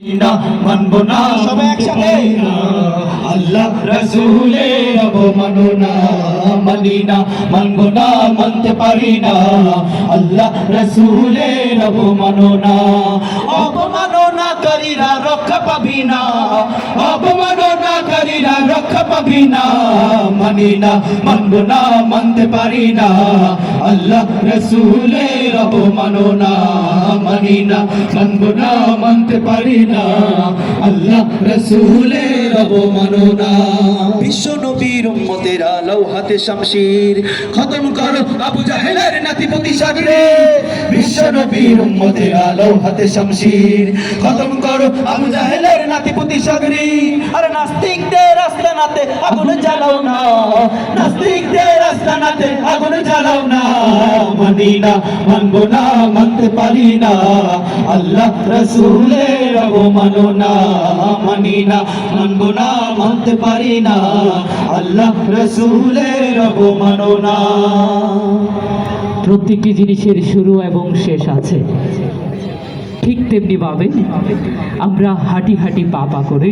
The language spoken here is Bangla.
না মানব না সবাই একসাথে। আল্লাহ রসুলের না মানি না মানব না মানতে পারি না। আল্লাহ রসুলের অবমানো না অপমাননাকারীরা রক্ষা পাবি না। অপমাননাকারীরা রক্ষা পাবি না। মানি না মানব না মানতে পারি না। আল্লাহ রসুলের অবমাননা। না মানব না মানতে পারি না আল্লাহ রসুলের অবমাননা বিশ্ব নবীর উম্মতেরা লও হাতে শামশির। খতম করো আবু জাহেলের নাতিপতি সাগরে। বিশ্ব নবীর উম্মতের আলো হাতে শামশির। খতম করো আবু জাহেলের নাতিপতি সাগরে। আরে নাস্তিকদের আগুন জ্বালাও না। নাস্তিকদের আস্তানাতে আগুন জ্বালাও না। মানি না মানবো না, মানতে পারি না। আল্লাহ রসুলের অবমাননা মানি না মানবো না, মানতে পারি না। আল্লাহ রসুলের অবমাননা। প্রত্যেকটি জিনিসের শুরু এবং শেষ আছে। ঠিক তেমনি ভাবে আমরা হাঁটি হাঁটি পা পা করে